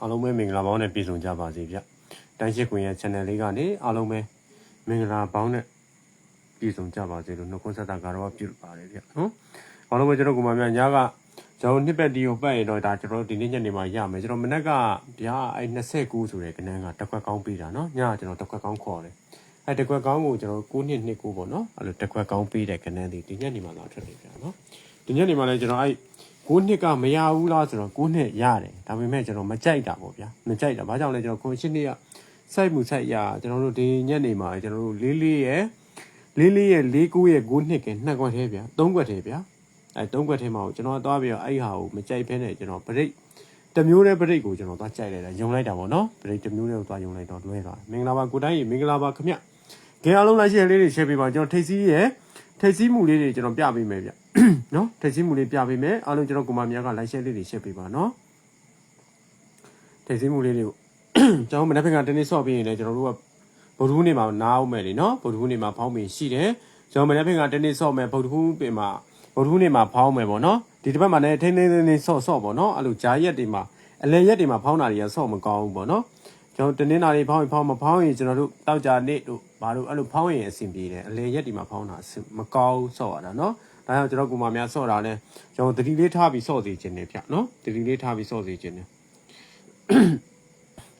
အားလုံးပဲမင်္ဂလာပေါင်းနဲ့ပြည့်စုံကြပါစေဗျတိုင်းရှိခွင်ရဲ့ channel လေးကနေအားလုံးပဲမင်္ဂလာပေါင်းနဲ့ပြည့်စုံကြပါစေလို့နှုတ်ခွန်းဆက်တာကတော့ပြုပါတယ်ဗျနော်အားလုံးပဲကျွန်တော်ကမှများညကကျွန်တော်နှစ်ပတ်ဒီကိုပတ်ရတော့ဒါကျွန်တော်ဒီနေ့ညနေမှာရမယ်ကျွန်တော်မနက်ကဗျာအဲ29ဆိုတဲ့ကနန်းကတက်ခွက်ကောင်းပေးတာနော်ညကကျွန်တော်တက်ခွက်ကောင်းခေါ်တယ်အဲတက်ခွက်ကောင်းကိုကျွန်တော်9နှစ်နှစ်9ပေါ့နော်အဲ့လိုတက်ခွက်ကောင်းပေးတဲ့ကနန်းဒီဒီညနေမှာလာထွက်တယ်ဗျာနော်ဒီညနေမှာလည်းကျွန်တော်အဲ 9နှစ်ကမရဘူးလားဆိုတော့9နှစ်ရတယ်ဒါပေမဲ့ကျွန်တော်မကြိုက်တာပေါ့ဗျာမကြိုက်တာဘာကြောင့်လဲကျွန်တော်ခွန်ရှင်းနှစ်ကစိုက်မှုစိုက်ရကျွန်တော်တို့ဒီညနေမှာကျွန်တော်တို့လေးလေးရဲ့လေးလေးရဲ့လေးကိုရဲ့9နှစ်ကနှစ်ခွက်သေးဗျာ3ခွက်သေးဗျာအဲ3ခွက်သေးမှာကိုကျွန်တော်သွားပြီးတော့အဲ့ဟာကိုမကြိုက်ဖဲနဲ့ကျွန်တော်ဗရိတ်တစ်မျိုးနဲ့ဗရိတ်ကိုကျွန်တော်သွားကြိုက်လိုက်တာယုံလိုက်တာပေါ့နော်ဗရိတ်တစ်မျိုးနဲ့ကိုသွားယုံလိုက်တော့လွဲသွားမင်္ဂလာပါကိုတိုင်းရေမင်္ဂလာပါခင်ဗျကဲအားလုံးလိုက်ရှယ်လေးတွေရှယ်ပေးပါကျွန်တော်ထိတ်စီးရဲ့ထိတ်စီးမှုလေးတွေကျွန်တော်ပြပေးမယ်ဗျ နော်ထိတ်စီးမှုလေးပြပေးမယ်အားလုံးကျွန်တော်ကိုမမြတ်ကလိုက်ရှယ်လေးတွေရှယ်ပေးပါနော်ထိတ်စီးမှုလေးတွေကိုကျွန်တော်မနေ့ကတနေ့ဆော့ပြီးရင်လည်းကျွန်တော်တို့ကဗုဒ္ဓဟူးနေ့မှာနားအောင်မယ်လीနော်ဗုဒ္ဓဟူးနေ့မှာဖောင်းပင်ရှိတယ်ကျွန်တော်မနေ့ကတနေ့ဆော့မယ်ဗုဒ္ဓဟူးပင်မှာဗုဒ္ဓဟူးနေ့မှာဖောင်းမယ်ပေါ့နော်ဒီတစ်ပတ်မှာလည်းထိန်းထိန်းသိမ်းသိမ်းဆော့ဆော့ပေါ့နော်အဲ့လိုဂျာရက်တွေမှာအလဲရက်တွေမှာဖောင်းတာတွေကဆော့မကောင်းဘူးပေါ့နော်ကျွန်တော်တနင်္လာနေ့ဖောင်းရင်ဖောင်းမဖောင်းရင်ကျွန်တော်တို့တောက်ကြနေ့တို့ဘာလို့အဲ့လိုဖောင်းရင်အဆင်ပြေတယ်အလဲရက်တွေမှာဖောင်းတာအဆင်မကောင်းဆော့ရတာနော် ဒါကြောင့်ကျွန်တော်ကိုမများဆော့တာလဲကျွန်တော်တတိလေးထားပြီးဆော့စီခြင်းတယ်ဗျနော်တတိလေးထားပြီးဆော့စီခြင်းတယ်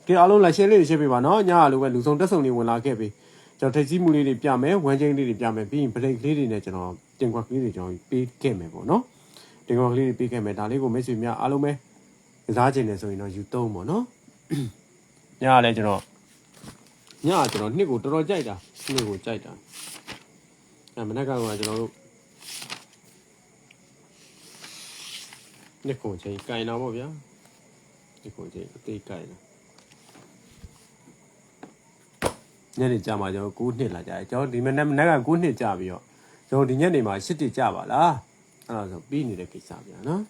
ကဲအားလုံးလိုက်ရှယ်လေးတွေရှင်းပေးပါနော်ညအားလုံးပဲလူဆုံးတက်ဆုံလေးဝင်လာခဲ့ပြီကျွန်တော်ထိတ်ကြီးမှုလေးတွေပြမယ်ဝမ်းချင်းလေးတွေပြမယ်ပြီးရင် break လေးတွေနဲ့ကျွန်တော်တင်ခွက်ကလေးတွေကျွန်တော်ပေးခဲ့မယ်ပေါ့နော်တင်ခွက်ကလေးတွေပေးခဲ့မယ်ဒါလေးကိုမိတ်ဆွေများအားလုံးပဲကစားခြင်းနေဆိုရင်တော့ယူသုံးပေါ့နော်ညကလည်းကျွန်တော်ညကကျွန်တော်နှစ်ကိုတော်တော်ကြိုက်တာနှစ်ကိုကြိုက်တာအဲမနေ့ကကကျွန်တော်တို့ နှစ်ကိုချိန်ကင်တာပေါ့ဗျာနှစ်ကိုချိန်အသေးကင်တာညနေကြမှာကျွန်တော်9နှစ်လာကြတယ်ကျွန်တော်ဒီမနေ့မနေ့က9နှစ်ကြပြီးတော့ကျွန်တော်ဒီညနေမှာ10နှစ်ကြပါလားအဲ့ဒါဆိုပြီးနေတဲ့ကိစ္စပြန်နော်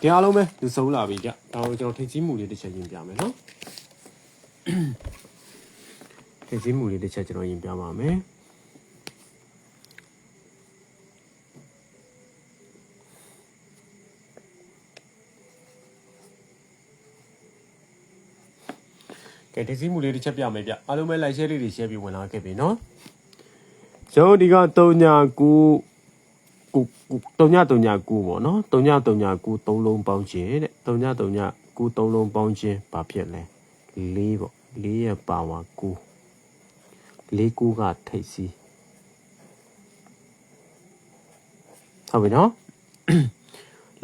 ဒီအားလုံးပဲလူဆုံးလာပြီကြဒါကိုကျွန်တော်ထိတ်ကြီးမှုလေးတစ်ချက်ရင်ပြမယ်နော်ထိတ်ကြီးမှုလေးတစ်ချက်ကျွန်တော်ရင်ပြပါမယ် ကဲထိတ်ကြီးမှုလေးတစ်ချက်ပြမယ်ဗျအားလုံးပဲ like share လေးတွေ share ပြီးဝင်လာခဲ့ပြီနော်ကျွန်တော်ဒီက3ညာ9ကိုတုံညတုံညကူပေါ့နော်တုံညတုံညကူသုံးလုံးပေါင်းခြင်းတဲ့တုံညတုံညကူသုံးလုံးပေါင်းခြင်းဘာဖြစ်လဲ၄ပေါ့၄ရဲ့ပါဝါကူ၄ကူကထိတ်စီဟုတ်ပြီနော်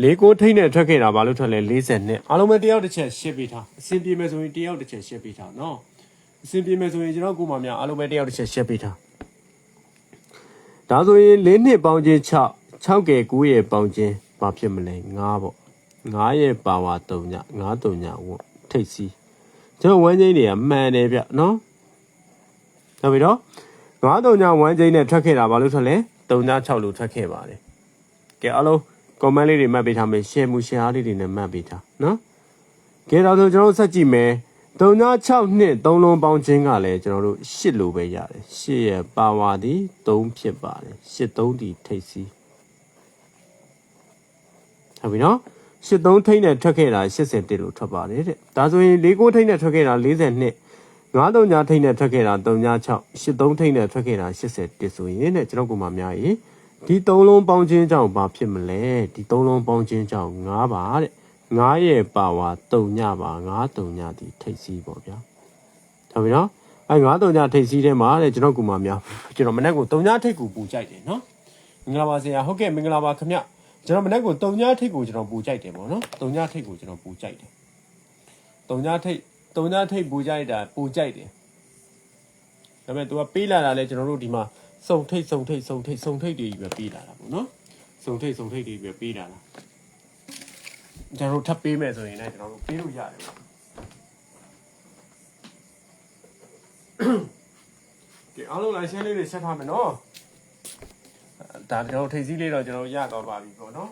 လေးကိုထိတ်နဲ့ထွက်ခဲ့တာဘာလို့ထွက်လဲ40နှစ်အားလုံးပဲတယောက်တစ်ချက်ရှင်းပေးထားအဆင်ပြေမယ်ဆိုရင်တယောက်တစ်ချက်ရှင်းပေးထားနော်အဆင်ပြေမယ်ဆိုရင်ကျွန်တော်ကိုမများအားလုံးပဲတယောက်တစ်ချက်ရှင်းပေးထားဒါဆိုရင်၄နှစ်ပေါင်းခြင်း6 6ကဲ9ရဲ့ပေါင်းခြင်းဘာဖြစ်မလဲ9ပေါ့9ရဲ့ပါဝါ3ည9 3ညဝတ်ထိတ်စီကျွန်တော်ဝမ်းချင်းတွေကမှန်တယ်ဗျနော်ဟုတ်ပြီနော်9 3ညဝမ်းချင်းနဲ့ထွက်ခဲ့တာဘာလို့ထွက်လဲ3ည6လို့ထွက်ခဲ့ပါတယ်ကဲအားလုံး comment လေးတွေမှတ်ပေးထားမယ် share မှု share လေးတွေနဲ့မှတ်ပေးထားနော်ကဲတော့ဆိုကျွန်တော်တို့ဆက်ကြည့်မယ်3ည6နှစ်3လုံးပေါင်းခြင်းကလည်းကျွန်တော်တို့8လို့ပဲရတယ်8ရဲ့ပါဝါသည်3ဖြစ်ပါတယ်8 3ဒီထိတ်စီဟုတ်ပြီနော်83ထိတ်နဲ့ထွက်ခဲ့တာ81လို့ထွက်ပါတယ်တဲ့ဒါဆိုရင်49ထိတ်နဲ့ထွက်ခဲ့တာ42 93ညထိတ်နဲ့ထွက်ခဲ့တာ36 83ထိတ်နဲ့ထွက်ခဲ့တာ81ဆိုရင်တဲ့ကျွန်တော်ကမှများရင် ဒီ3လုံးပေါင်းခြင်းကြောင့်ဘာဖြစ်မလဲဒီ3လုံးပေါင်းခြင်းကြောင့်9ပါတဲ့9ရဲ့ပါဝါ3ညပါ9 3ညဒီထိတ်စီးပေါ့ဗျာဟုတ်ပြီနော်အဲ9 3ညထိတ်စီးထဲမှာတဲ့ကျွန်တော်ကမှများကျွန်တော်မနေ့က3ညထိတ်ကိုပူကြိုက်တယ်နော်မင်္ဂလာပါဆရာဟုတ်ကဲ့မင်္ဂလာပါခင်ဗျကျွန်တော်မနေ့က3ညထိတ်ကိုကျွန်တော်ပူကြိုက်တယ်ပေါ့နော်3ညထိတ်ကိုကျွန်တော်ပူကြိုက်တယ်3ညထိတ်3ညထိတ်ပူကြိုက်တာပူကြိုက်တယ်ဒါပေမဲ့ तू ကပေးလာတာလဲကျွန်တော်တို့ဒီမှာ စုံထိတ်စုံထိတ်စုံထိတ်စုံထိတ်တွေပဲပေးလာတာပေါ့နော်စုံထိတ်စုံထိတ်တွေပဲပေးလာတာကျွန်တော်တို့ထပ်ပေးမယ်ဆိုရင်လည်းကျွန်တော်တို့ပေးလို့ရတယ်ပေါ့ကဲအားလုံးလိုက်ရှင်းလေးတွေဆက်ထားမယ်နော်ဒါကျွန်တော်တို့ထိတ်စည်းလေးတော့ကျွန်တော်တို့ရတော့ပါပြီပေါ့နော်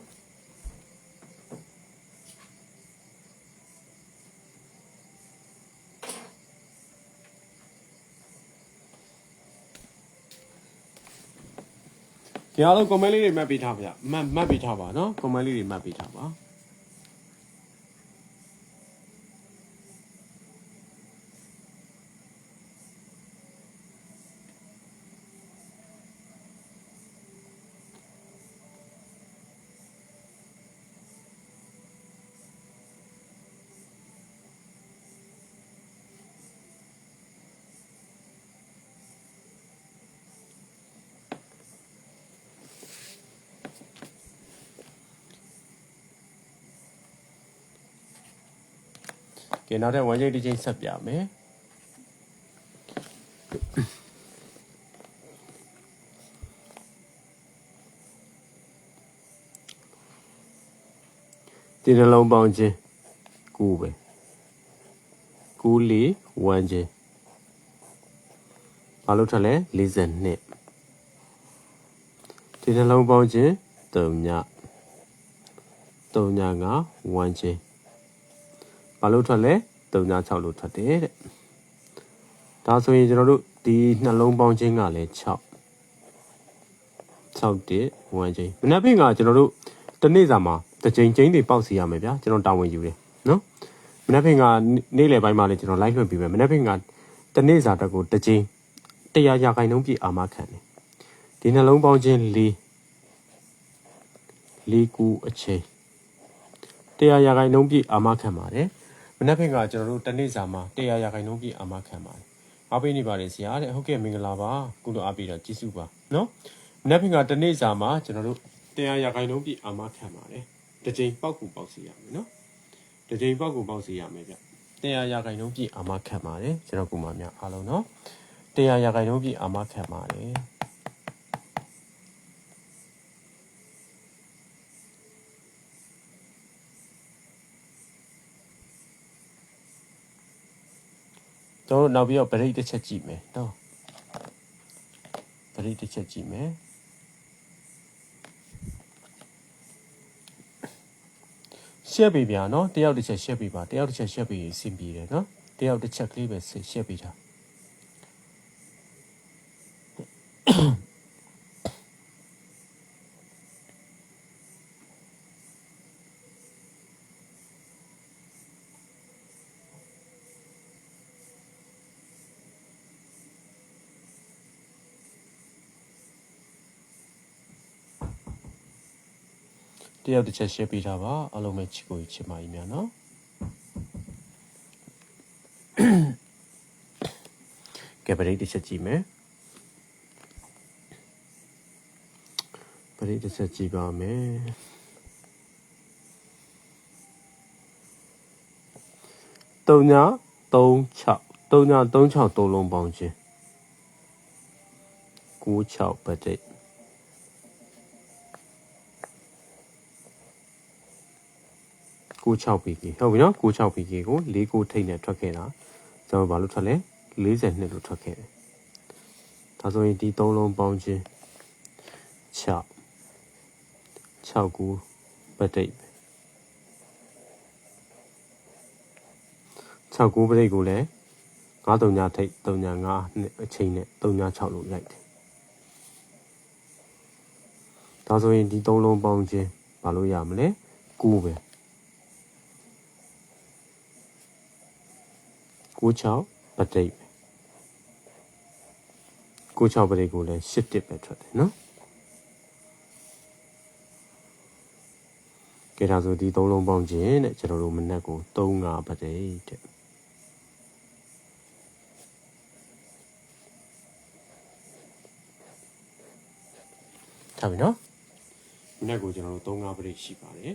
ဒီအားလုံး comment လေးတွေမှတ်ပေးထားပါဗျမှတ်မှတ်ပေးထားပါနော် comment လေးတွေမှတ်ပေးထားပါ ကဲနောက်ထပ် one ချိန်တစ်ချိန်ဆက်ပြမယ်ဒီနှလုံးပေါင်းခြင်း9ပဲ9လေး1ချင်းဘာလို့ထက်လဲ42ဒီနှလုံးပေါင်းခြင်း3ည3ညက1ချင်း ဘာလို့ထွက်လဲ396လို့ထွက်တယ်တဲ့ဒါဆိုရင်ကျွန်တော်တို့ဒီနှလုံးပေါင်းချင်းကလည်း6 6တစ်1ချင်းမနက်ဖြန်ကကျွန်တော်တို့တစ်နေ့စာမှာတစ်ချိန်ချင်းတွေပေါက်စီရမယ်ဗျာကျွန်တော်တာဝန်ယူတယ်နော်မနက်ဖြန်ကနေ့လယ်ပိုင်းမှာလည်းကျွန်တော် live လွှင့်ပြီးမယ်မနက်ဖြန်ကတစ်နေ့စာတက်ကိုတစ်ချိန်တရားရာခိုင်နှုန်းပြည့်အာမခံတယ်ဒီနှလုံးပေါင်းချင်း4 4ကူအချိန်တရားရာခိုင်နှုန်းပြည့်အာမခံပါတယ် မနက်ဖြန်ကကျွန်တော်တို့တနေ့စာမှာတရားရာခိုင်နှုန်းပြည့်အာမခံပါတယ်အားပေးနေပါတယ်ဆရာတဲ့ဟုတ်ကဲ့မင်္ဂလာပါကုလိုအားပေးတော့ကျေးဇူးပါနော်မနက်ဖြန်ကတနေ့စာမှာကျွန်တော်တို့တရားရာခိုင်နှုန်းပြည့်အာမခံပါတယ်တစ်ချိန်ပောက်ကူပေါက်စီရမယ်နော်တစ်ချိန်ပောက်ကူပေါက်စီရမယ်ဗျတရားရာခိုင်နှုန်းပြည့်အာမခံပါတယ်ကျွန်တော်ကုမများအားလုံးနော်တရားရာခိုင်နှုန်းပြည့်အာမခံပါတယ် တော့နောက်ပြီးတော့ဗရိတ်တစ်ချက်ကြည့်မယ်နော်ဗရိတ်တစ်ချက်ကြည့်မယ်ရှက်ပေးပြနော်တယောက်တစ်ချက်ရှက်ပေးပါတယောက်တစ်ချက်ရှက်ပေးရင်စင်ပြေတယ်နော်တယောက်တစ်ချက်ကလေးပဲရှက်ပေးတာ တယောက်တစ်ချက်ရှက်ပေးတာပါအားလုံးပဲချစ်ကိုချစ်မကြီးများနော်ကဲဗရိတ်တစ်ချက်ကြည့်မယ်ဗရိတ်တစ်ချက်ကြည့်ပါမယ်3ည36 3ည36သုံးလုံးပေါင်းခြင်း96ဗရိတ် 96 PK ဟုတ်ပြီနော်96 PK ကို49ထိတ်နဲ့ထွက်ခဲ့တာကျွန်တော်ဘာလို့ထွက်လဲ42လို့ထွက်ခဲ့တယ်ဒါဆိုရင်ဒီ3လုံးပေါင်းခြင်း6 6ကူပတိတ်6ကူပတိတ်ကိုလည်း9 3ညထိတ်3ည9အချိန်နဲ့3ည6လို့ရိုက်တယ်ဒါဆိုရင်ဒီ3လုံးပေါင်းခြင်းဘာလို့ရမလဲ9ပဲ 96ပတိတ်96ပတိတ်ကိုလည်း8တစ်ပဲထွက်တယ်နော်ကဲဒါဆိုဒီသုံးလုံးပေါင်းခြင်းတဲ့ကျွန်တော်တို့မနက်ကို35ပတိတ်တဲ့ထားပြီနော်မနက်ကိုကျွန်တော်တို့35ပတိတ်ရှိပါတယ်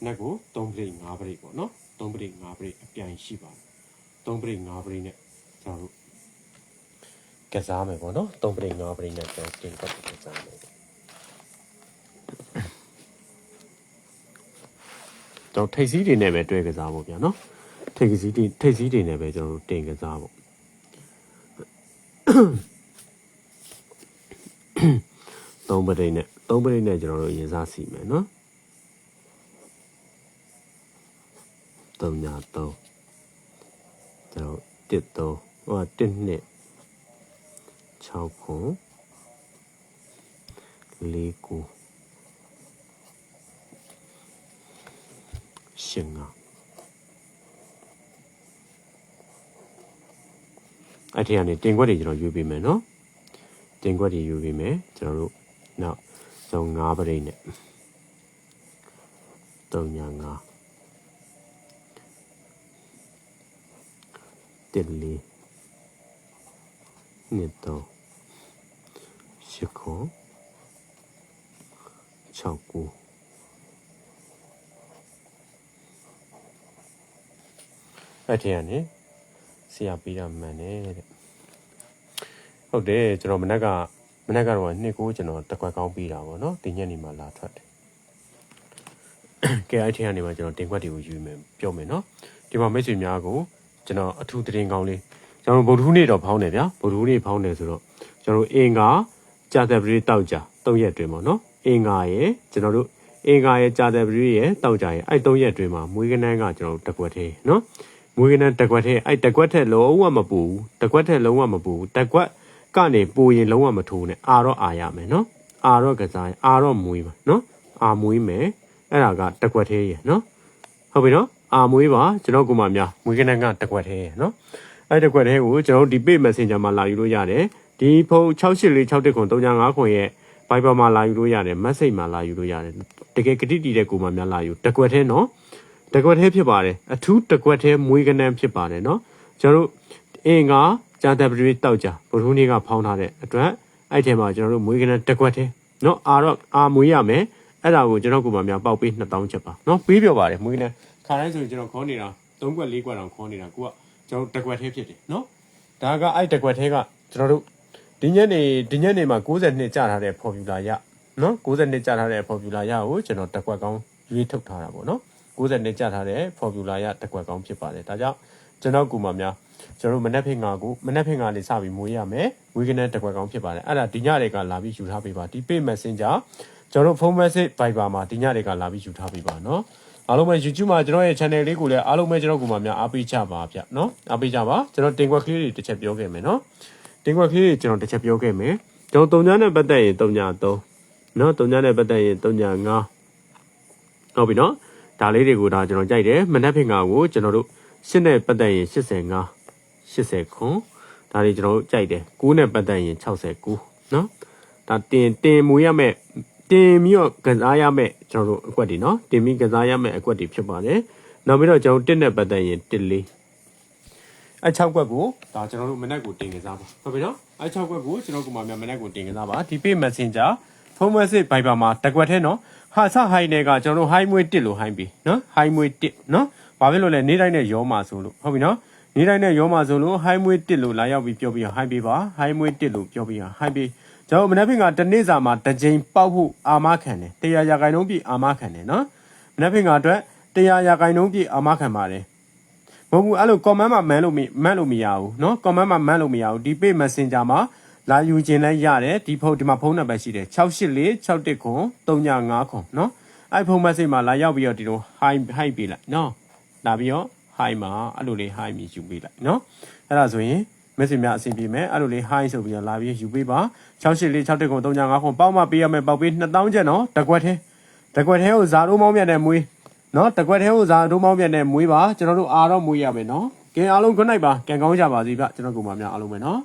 မနက်ကို3ပတိတ်5ပတိတ်ပေါ့နော်3ပတိတ်5ပတိတ်အပြိုင်ရှိပါတယ် 3ပရိတ်5ပရိတ်နဲ့ကျွန်တော်တို့ကစားမယ်ပေါ့နော်3ပရိတ်5ပရိတ်နဲ့ကျွန်တော်တင်ပတ်ကစားမယ်ကျွန်တော်ထိတ်စည်းတွေနဲ့ပဲတွဲကစားဖို့ဗျာနော်ထိတ်စည်းတွေထိတ်စည်းတွေနဲ့ပဲကျွန်တော်တို့တင်ကစားဖို့သုံးပရိတ်နဲ့သုံးပရိတ်နဲ့ကျွန်တော်တို့ရင်စားစီမယ်နော်သုံးညာသုံး ကျွန်တော်တစ်သုံးဟိုတစ်နှစ်6ခုလေးကိုရှင်ငါအဲ့ဒီကနေတင်ခွက်တွေကျွန်တော်ယူပေးမယ်နော်တင်ခွက်တွေယူပေးမယ်ကျွန်တော်တို့နောက်ဆုံး၅ပရိတ်နဲ့၃ညာ၅ တစ်လေးနှစ်သုံးရှစ်ခု၆ခုအဲ့ဒီကနေဆရာပေးတာမှန်တယ်တဲ့ဟုတ်တယ်ကျွန်တော်မနက်ကမနက်ကတော့နှစ်ကိုကျွန်တော်တကွက်ကောင်းပေးတာပေါ့နော်ဒီညနေမှလာထွက်တယ်ကဲအဲ့ဒီကနေမှကျွန်တော်တင်ခွက်တွေကိုယူမယ်ပြောမယ်နော်ဒီမှာမိတ်ဆွေများကို ကျွန်တော်အထူးသတင်းကောင်းလေးကျွန်တော်ဗုဒ္ဓဟူးနေ့တော့ဖောင်းတယ်ဗျာဗုဒ္ဓဟူးနေ့ဖောင်းတယ်ဆိုတော့ကျွန်တော်အင်္ဂါကြာတဲ့ပရိတောက်ကြ၃ရက်တွင်ပေါ့နော်အင်္ဂါရဲ့ကျွန်တော်တို့အင်္ဂါရဲ့ကြာတဲ့ပရိရဲ့တောက်ကြရဲ့အဲ့၃ရက်တွင်မှာမွေးကနန်းကကျွန်တော်တို့တကွက်သေးနော်မွေးကနန်းတကွက်သေးအဲ့တကွက်ထက်လုံးဝမပူဘူးတကွက်ထက်လုံးဝမပူဘူးတကွက်ကနေပူရင်လုံးဝမထိုးနဲ့အာတော့အာရမယ်နော်အာတော့ကစားရင်အာတော့မွေးပါနော်အာမွေးမယ်အဲ့ဒါကတကွက်သေးရဲ့နော်ဟုတ်ပြီနော် အာမွေးပါကျွန်တော်ကမှများမွေးကနန်းကတကွက်သေးရဲ့နော်အဲ့တကွက်သေးကိုကျွန်တော်ဒီ page messenger မှာလာယူလို့ရတယ်ဒီဖုန်း68461ခွန်355ခွန်ရဲ့ Viber မှာလာယူလို့ရတယ် message မှာလာယူလို့ရတယ်တကယ်ကတိတည်တဲ့ကိုမှများလာယူတကွက်သေးနော်တကွက်သေးဖြစ်ပါတယ်အထူးတကွက်သေးမွေးကနန်းဖြစ်ပါတယ်နော်ကျွန်တော်တို့အင်္ဂါဂျာတပရီတောက်ကြဘုရုနေ့ကဖောင်းထားတဲ့အတွက်အဲ့ထဲမှာကျွန်တော်တို့မွေးကနန်းတကွက်သေးနော်အာတော့အာမွေးရမယ်အဲ့ဒါကိုကျွန်တော်ကမှများပေါက်ပေး2000ချက်ပါနော်ပေးပြောပါတယ်မွေးကနန်း ခါတိုင်းဆိုရင်ကျွန်တော်ခေါ်နေတာ3ကွက်4ကွက်တောင်ခေါ်နေတာကိုကကျွန်တော်တကွက်သေးဖြစ်တယ်နော်ဒါကအဲ့တကွက်သေးကကျွန်တော်တို့ဒီညနေဒီညနေမှာ62ကြာထားတဲ့ formula ရနော်62ကြာထားတဲ့ formula ရကိုကျွန်တော်တကွက်ကောင်းရွေးထုတ်ထားတာပေါ့နော်62ကြာထားတဲ့ formula ရတကွက်ကောင်းဖြစ်ပါတယ်ဒါကြောင့်ကျွန်တော်ကူမများကျွန်တော်တို့မနက်ဖင်ငါကိုမနက်ဖင်ငါလေးစပြီးမွေးရမယ်ဝီကနေတကွက်ကောင်းဖြစ်ပါတယ်အဲ့ဒါဒီညတွေကလာပြီးယူထားပေးပါဒီ pay messenger ကျွန်တော်တို့ phone message Viber မှာဒီညတွေကလာပြီးယူထားပေးပါနော် အားလုံးပဲ YouTube မှာကျွန်တော်ရဲ့ channel လေးကိုလည်းအားလုံးပဲကျွန်တော်ကူမများအားပေးကြပါဗျနော်အားပေးကြပါကျွန်တော်တင်ကွက်ကလေးတွေတစ်ချက်ပြောခဲ့မယ်နော်တင်ကွက်ကလေးတွေကျွန်တော်တစ်ချက်ပြောခဲ့မယ်ကျွန်တော်တုံညာနဲ့ပတ်သက်ရင်တုံညာ3နော်တုံညာနဲ့ပတ်သက်ရင်တုံညာ5ဟုတ်ပြီနော်ဒါလေးတွေကိုဒါကျွန်တော်ကြိုက်တယ်မနက်ဖင်ငါကိုကျွန်တော်တို့ရှစ်နဲ့ပတ်သက်ရင်85 80ခွန်ဒါတွေကျွန်တော်တို့ကြိုက်တယ်9နဲ့ပတ်သက်ရင်69နော်ဒါတင်တင်မူရမဲ့ တင်ပြီးတော့ကစားရမဲ့ကျွန်တော်တို့အကွက်တွေနော်တင်ပြီးကစားရမဲ့အကွက်တွေဖြစ်ပါတယ်နောက်ပြီးတော့ကျွန်တော်1နဲ့ပတ်သက်ရင်1လေးအဲ6ကွက်ကိုဒါကျွန်တော်တို့မနက်ကိုတင်ကစားပါဟုတ်ပြီနော်အဲ6ကွက်ကိုကျွန်တော်ကမှမနက်ကိုတင်ကစားပါဒီ pay messenger ဖုန်း message Viber မှာတစ်ကွက်ထဲနော်ဟာဆဟိုင်းနယ်ကကျွန်တော်တို့ high မွေး1လို့ high ပြီနော် high မွေး1နော်ဘာဖြစ်လို့လဲနေ့တိုင်းနဲ့ရောမှာဆိုလို့ဟုတ်ပြီနော်နေ့တိုင်းနဲ့ရောမှာဆိုလို့ high မွေး1လို့လာရောက်ပြီးပြောပြီး high ပေးပါ high မွေး1လို့ပြောပြီး high ပေး ကျွန်တော်မနေ့ကကတနေ့စာမှာတစ်ကြိမ်ပေါက်ဖို့အာမခံတယ်တရားရာခိုင်နှုန်းပြည့်အာမခံတယ်နော်မနေ့ကကအတွက်တရားရာခိုင်နှုန်းပြည့်အာမခံပါတယ်မဟုတ်ဘူးအဲ့လို comment မှာ man လို့မမန့်လို့မရဘူးနော် comment မှာ man လို့မရဘူးဒီ page messenger မှာလာယူခြင်းလည်းရတယ်ဒီဖုန်းဒီမှာဖုန်းနံပါတ်ရှိတယ်684 619 359နော်အဲ့ဖုန်း message မှာလာရောက်ပြီးတော့ဒီလို hi hi ပေးလိုက်နော်လာပြီးတော့ hi မှာအဲ့လိုလေး hi မြည်ယူပေးလိုက်နော်အဲ့ဒါဆိုရင် message များအဆင်ပြေမယ်အဲ့လိုလေး hi ဆိုပြီးတော့လာပြီးယူပေးပါ6846ကို3959ခုပေါက်မပေးရမယ်ပေါက်ပေး2000ကျပ်နော်တကွက်ထဲတကွက်ထဲကိုဇာတို့မောင်းမြတ်နဲ့မွေးနော်တကွက်ထဲကိုဇာတို့မောင်းမြတ်နဲ့မွေးပါကျွန်တော်တို့အားတော့မွေးရမယ်နော်ကဲအားလုံး good night ပါကံကောင်းကြပါစေဗျကျွန်တော်ကိုမများအားလုံးပဲနော်